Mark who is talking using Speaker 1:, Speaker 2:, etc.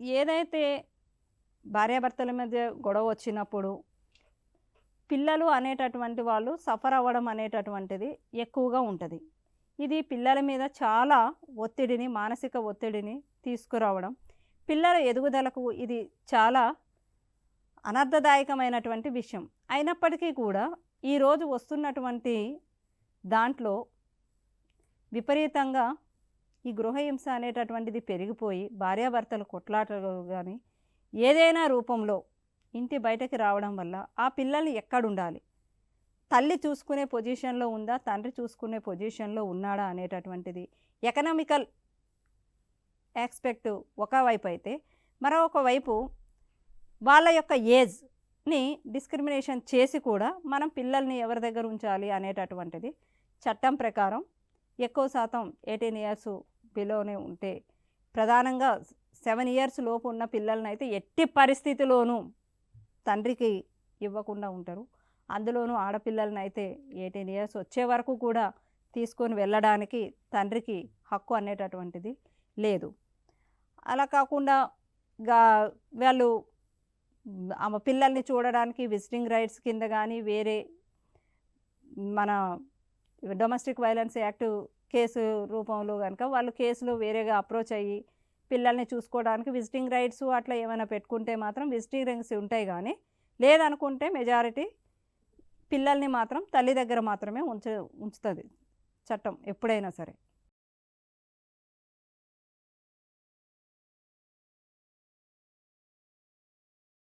Speaker 1: ఏదైతే భార్యాభర్తల మధ్య గొడవ వచ్చినప్పుడు పిల్లలు అనేటటువంటి వాళ్ళు సఫర్ అవ్వడం అనేటటువంటిది ఎక్కువగా ఉంటుంది. ఇది పిల్లల మీద చాలా ఒత్తిడిని మానసిక ఒత్తిడిని తీసుకురావడం. పిల్లల ఎదుగుదలకు ఇది చాలా అనర్థదాయకమైనటువంటి విషయం. అయినప్పటికీ కూడా ఈరోజు వస్తున్నటువంటి దాంట్లో విపరీతంగా ఈ గృహహింస అనేటటువంటిది పెరిగిపోయి భార్యాభర్తలు కొట్లాటలు కానీ ఏదైనా రూపంలో ఇంటి బయటకి రావడం వల్ల ఆ పిల్లలు ఎక్కడుండాలి? తల్లి చూసుకునే పొజిషన్లో ఉందా? తండ్రి చూసుకునే పొజిషన్లో ఉన్నాడా? అనేటటువంటిది ఎకనామికల్ ఆస్పెక్ట్ ఒకవైపు అయితే మరొక వైపు వాళ్ళ యొక్క ఏజ్ని డిస్క్రిమినేషన్ చేసి కూడా మనం పిల్లల్ని ఎవరి దగ్గర ఉంచాలి అనేటటువంటిది చట్టం ప్రకారం ఎక్కువ శాతం ఎయిటీన్ ఇయర్స్ బిలోనే ఉంటే ప్రధానంగా సెవెన్ ఇయర్స్ లోపు ఉన్న పిల్లల్ని అయితే ఎట్టి పరిస్థితిలోనూ తండ్రికి ఇవ్వకుండా ఉంటారు. అందులోనూ ఆడపిల్లలనైతే అయితే ఎయిటీన్ ఇయర్స్ వచ్చే వరకు కూడా తీసుకొని వెళ్ళడానికి తండ్రికి హక్కు అనేటటువంటిది లేదు. అలా కాకుండా గా వాళ్ళు ఆమె పిల్లల్ని చూడడానికి విజిటింగ్ రైట్స్ కింద కానీ వేరే మన డొమెస్టిక్ వైలెన్స్ యాక్ట్ కేసు రూపంలో కనుక వాళ్ళు కేసులో వేరేగా అప్రోచ్ అయ్యి పిల్లల్ని చూసుకోవడానికి విజిటింగ్ రైట్స్ అట్లా ఏమైనా పెట్టుకుంటే మాత్రం విజిటింగ్ రైట్స్ ఉంటాయి కానీ లేదనుకుంటే మెజారిటీ పిల్లల్ని మాత్రం తల్లి దగ్గర మాత్రమే ఉంచ ఉంచుతుంది చట్టం ఎప్పుడైనా సరే.